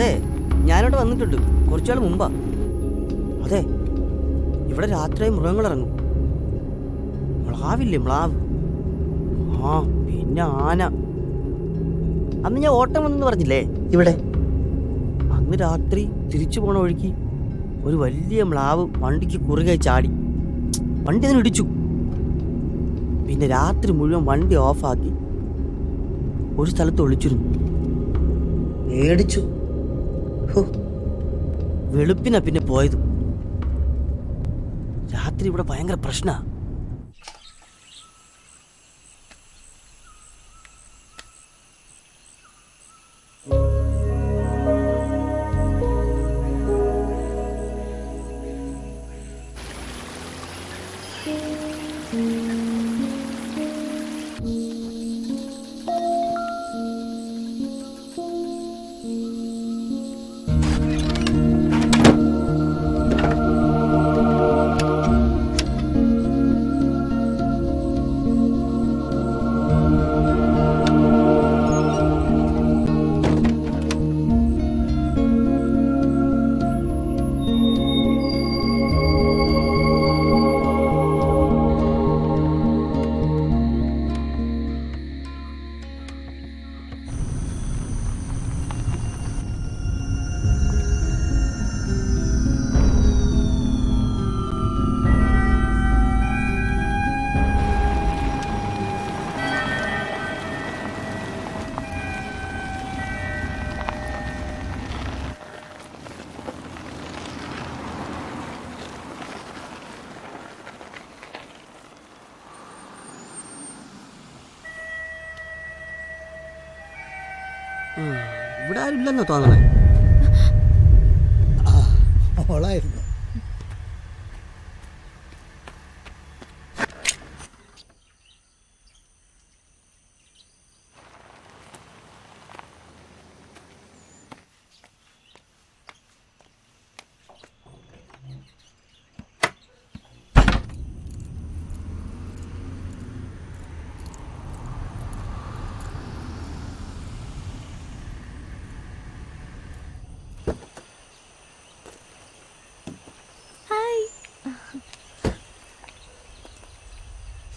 അതെ ഞാനിവിടെ വന്നിട്ടുണ്ട്. കുറച്ചാൾ മുമ്പാ. അതെ ഇവിടെ രാത്രിയായി മൃഗങ്ങൾ ഇറങ്ങും മ്ലാവില്ലേ മ്ലാവ്? ആ പിന്നെ ആന. അന്ന് ഞാൻ ഓട്ടം വന്നെന്ന് പറഞ്ഞില്ലേ? ഇവിടെ. അന്ന് രാത്രി തിരിച്ചു പോണ വഴിക്ക് ഒരു വലിയ മ്ലാവ് വണ്ടിക്ക് കുറുകെ ചാടി. വണ്ടി അതിന് ഇടിച്ചു. പിന്നെ രാത്രി മുഴുവൻ വണ്ടി ഓഫാക്കി ഒരു സ്ഥലത്ത് ഒളിച്ചിരുന്നു. പേടിച്ചു. ഹോ, വെളുപ്പിനാ പിന്നെ പോയത്. രാത്രി ഇവിടെ ഭയങ്കര പ്രശ്ന. ഇവിടെ ആരും ഇല്ലെന്നോ തോന്നണേ? ആ ഹായ്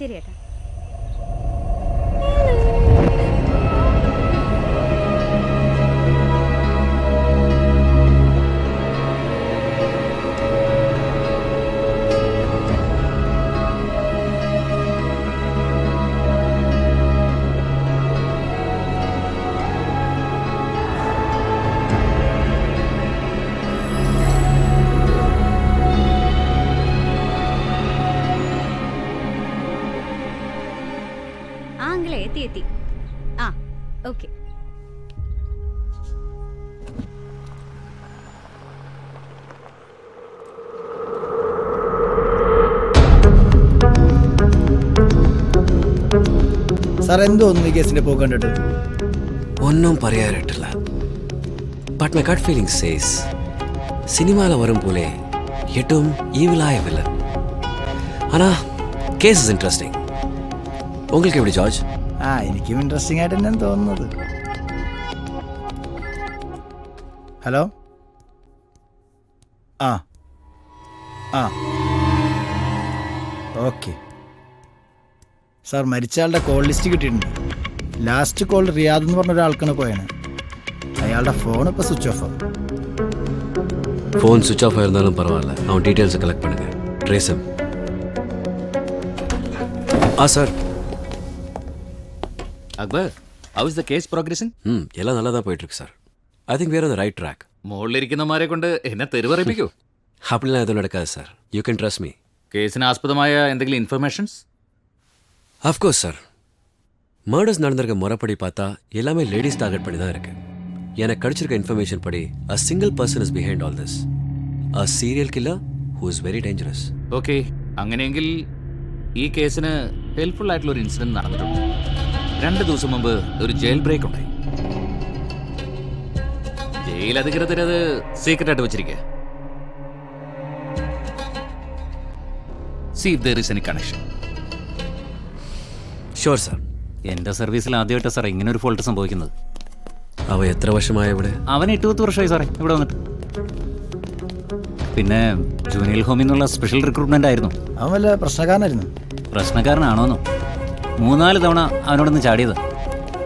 ശരി ഏട്ടാ ഓക്കെ. സാർ എന്തോന്നു ഈ കേസിന്റെ പോക്ക് കണ്ടിട്ട്? ഒന്നും പറയാനായിട്ടില്ല. But my gut feeling says സിനിമയിലെ വരും പോലെ ഏറ്റവും ഈവിലായ വില ആനാ കേസ് ഇസ് ഇൻട്രസ്റ്റിംഗ് ഉങ്ങൾക്ക് എവിടെ ജോർജ്? ആ എനിക്കും ഇൻട്രസ്റ്റിംഗ് ആയിട്ട് തന്നെയാണ് തോന്നുന്നത് ഹലോ ആ ആ ഓക്കെ സാർ മരിച്ച ആളുടെ കോൾ ലിസ്റ്റ് കിട്ടിയിട്ടുണ്ട് ലാസ്റ്റ് കോൾ റിയാദ് എന്ന് പറഞ്ഞ ഒരാൾക്കാണ് പോയാണ് അയാളുടെ ഫോൺ ഇപ്പോൾ സ്വിച്ച് ഓഫ് ആണ് ஃபோன் சுவிச் ஆஃப் ஆயிருந்தாலும் பரவாயில்ல அவன் டீட்டெயில்ஸை கலெக்ட் பண்ணுங்க ட்ரேசம் ஆ sir Akbar how is the case progressing ம் எல்லாம் நல்லா தான் போயிட்டுருக்கு சார் ஐ திங்க் வேர் அந்த ரைட் ட்ராக் മുകളിലിരിക്കുന്നമാരെ കൊണ്ട് എന്നെ തെരുവറിയിപ്പിക്കൂ அப்படிலாம் எதுவும் நடக்காது sir you can trust me കേസിന് ആസ്പദമായ എന്തെങ്കിലും ഇൻഫർമേഷൻസ് அஃப்கோர்ஸ் சார் மர்டர்ஸ் நடந்திருக்க முறைப்படி பார்த்தா எல்லாமே லேடிஸ் டார்கெட் பண்ணி தான் இருக்கு எனக்கு கிடைச்சிருக்க இன்ஃபர்மேஷன் படி a single person is behind all this a serial killer who is very dangerous okay അങ്ങനെയെങ്കിൽ ഈ കേസിന് ഹെൽപ്ഫുൾ ആയിട്ടുള്ള ഒരു ഇൻസിഡന്റ് നടന്നിട്ടുണ്ട് രണ്ട് ദിവസം മുമ്പ് ഒരു ജയിൽ ബ്രേക്ക് ഉണ്ടായി. ജയിൽ അധികൃതരത് സീക്രട്ടായിട്ട് വെച്ചിരിക്കുക എന്റെ സർവീസിൽ ആദ്യമായിട്ടാണ് സാർ ഇങ്ങനെ ഒരു ഫോൾട്ട് സംഭവിക്കുന്നത്. അവ എത്ര വർഷമായ ഇവിടെ? അവൻ എട്ട് പത്ത് വർഷമായി സാറേ ഇവിടെ വന്നിട്ട്. പിന്നെ ജൂനിയൽ ഹോമിൽ നിന്നുള്ള സ്പെഷ്യൽ റിക്രൂട്ട്മെന്റ് ആയിരുന്നു. അവൻ വല്ല പ്രശ്നക്കാരനായിരുന്നു? പ്രശ്നക്കാരനാണോന്നോ? മൂന്നാൽ തവണ അവനോടൊന്ന് ചാടിയത്.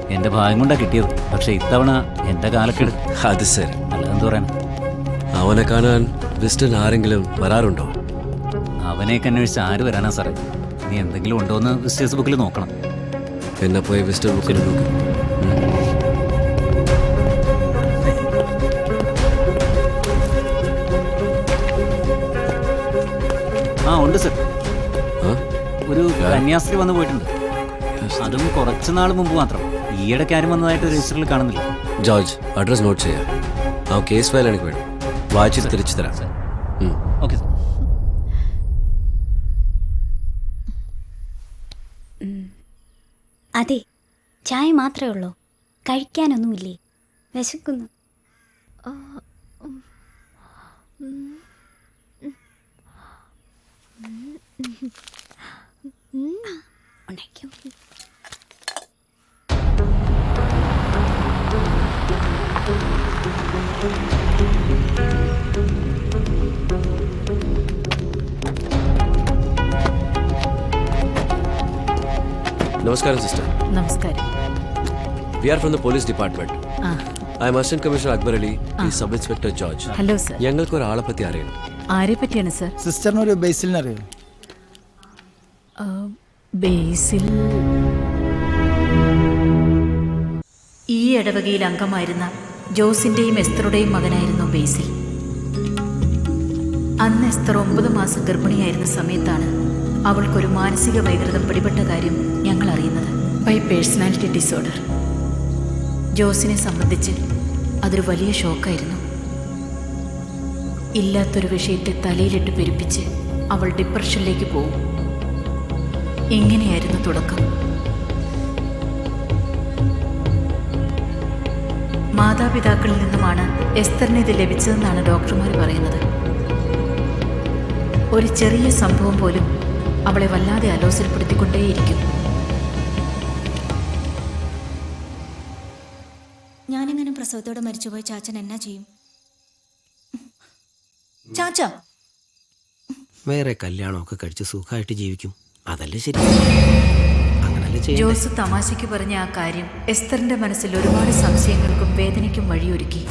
എന്റെ ഭാഗം കൊണ്ടാണ് കിട്ടിയത്. പക്ഷെ ഇത്തവണ എന്റെ കാലക്കെട്. അത് ശരി. അല്ലാതെന്ത് പറയണം അവനെ കാണാൻ വിസ്റ്റൻ ആരെങ്കിലും വരാറുണ്ടോ? അവനെയൊക്കെ അന്വേഷിച്ച് ആര് വരാനാ സാറേ? നീ എന്തെങ്കിലും ഉണ്ടോ എന്ന് വിസ്റ്റേഴ്സ് ബുക്കിൽ നോക്കണം. എന്നെ പോയി വിസ്റ്റർ ബുക്കിൽ നോക്ക്. ആ ഉണ്ട് സർ? ഒരു കന്യാസ്ത്രീ വന്നു പോയിട്ടുണ്ട്. അതും കുറച്ച് നാൾ മുമ്പ് മാത്രം. ഈയിടയ്ക്ക് ആരും വന്നതായിട്ട് രജിസ്റ്ററിൽ കാണുന്നില്ല. ജോർജ് അഡ്രസ് നോട്ട് ചെയ്യാം. ആ കേസ് ഫയൽ എനിക്ക് വേണം. വായിച്ചിട്ട് തിരിച്ചു തരാം. ഓക്കെ സാർ അതെ ചായ മാത്രമേ ഉള്ളൂ. കഴിക്കാനൊന്നുമില്ലേ? വിശക്കുന്നു. ഉണ്ടാക്കിയോ നമസ്കാരം സിസ്റ്റർ നമസ്കാരം we are from the police department ah I am assistant commissioner Akbar Ali ഈ sub inspector George hello sir ഞങ്ങൾക്ക് ഒരാളെ പറ്റി അറിയണം ആരെ പറ്റിയാണ് സർ സിസ്റ്ററിനൊരു ബേസിലിനെ അറിയോ ആ, ബേസിൽ. ഈ ഇടവകയിൽ അംഗമായിരുന്ന ജോസിന്റെയും എസ്തറുടെയും മകനായിരുന്നു ബേസിൽ. അന്ന് എസ്തർ ഒമ്പത് മാസം ഗർഭിണിയായിരുന്ന സമയത്താണ് അവൾക്കൊരു മാനസിക വൈകൃതം പിടിപെട്ട കാര്യം ഞങ്ങൾ അറിയുന്നത്. ബൈ പേഴ്സണാലിറ്റി ഡിസോർഡർ ജോസിനെ സംബന്ധിച്ച് അതൊരു വലിയ ഷോക്കായിരുന്നു. ഇല്ലാത്തൊരു വിഷയത്തെ തലയിലിട്ട് പെരുപ്പിച്ച് അവൾ ഡിപ്രഷനിലേക്ക് പോകും. ഇങ്ങനെയായിരുന്നു തുടക്കം? മാതാപിതാക്കളിൽ നിന്നുമാണ് എസ്തറിന് ഇത് ലഭിച്ചതെന്നാണ് ഡോക്ടർമാർ പറയുന്നത്. ഒരു ചെറിയ സംഭവം പോലും അവളെ വല്ലാതെ അലോസരപ്പെടുത്തിക്കൊണ്ടേയിരിക്കും. ഞാനെങ്ങനെ പ്രസവത്തോടെ മരിച്ചുപോയ ചാച്ചൻ എന്നാ ചെയ്യും? ചാച്ച! വേറെ കല്യാണമൊക്കെ കഴിച്ച് സുഖമായിട്ട് ജീവിക്കും. അതല്ലേ ശരി. ജോസ് തമാശയ്ക്ക് പറഞ്ഞ ആ കാര്യം എസ്തറിന്റെ മനസ്സിൽ ഒരുപാട് സംശയങ്ങൾക്കും വേദനയ്ക്കും വഴിയൊരുക്കി.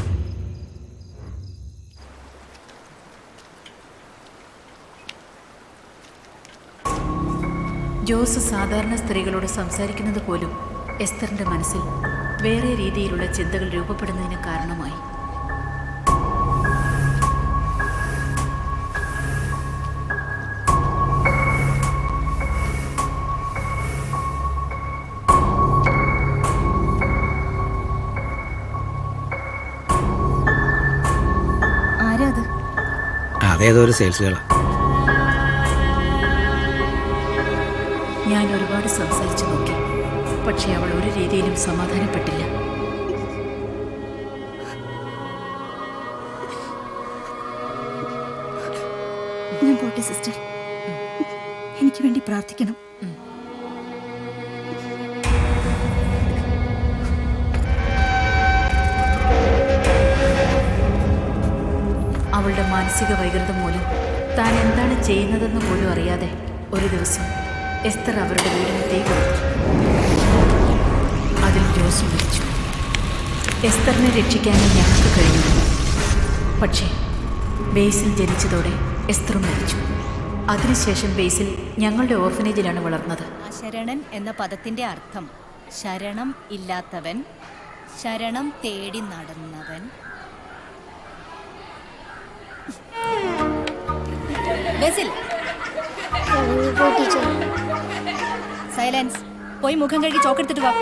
ജോസ് സാധാരണ സ്ത്രീകളോട് സംസാരിക്കുന്നത് പോലും എസ്തറിന്റെ മനസ്സിൽ വേറെ രീതിയിലുള്ള ചിന്തകൾ രൂപപ്പെടുന്നതിന് കാരണമായി. അതേതോ ഒരു സെയിൽസ് ഗേളാ ഞാൻ ഒരുപാട് സംസാരിച്ചു നോക്കി. പക്ഷെ അവൾ ഒരു രീതിയിലും സമാധാനപ്പെട്ടില്ല. ഞാൻ പോട്ടെ സിസ്റ്റർ. എനിക്ക് വേണ്ടി പ്രാർത്ഥിക്കണം. അവളുടെ മാനസിക വൈകൃതം മൂലം താൻ എന്താണ് ചെയ്യുന്നതെന്ന് പോലും അറിയാതെ ഒരു ദിവസം എസ്തർ അവരുടെ വീടിന് തീ കൊടുത്തു അതിൽ ജോസ് മരിച്ചു. എസ്തറിനെ രക്ഷിക്കാനും ഞങ്ങൾക്ക് കഴിഞ്ഞു പക്ഷേ ബേസിൽ ജനിച്ചതോടെ എസ്തറും മരിച്ചു. അതിനുശേഷം ബേസിൽ ഞങ്ങളുടെ ഓർഫനേജിലാണ് വളർന്നത്. ശരണൻ എന്ന പദത്തിന്റെ അർത്ഥം ശരണം ഇല്ലാത്തവൻ ശരണം തേടി നടന്നവൻ. ബസിൽ. സൈലൻസ്. പോയി മുഖം കഴുകി ചോക്കെടുത്തിട്ട് വാ.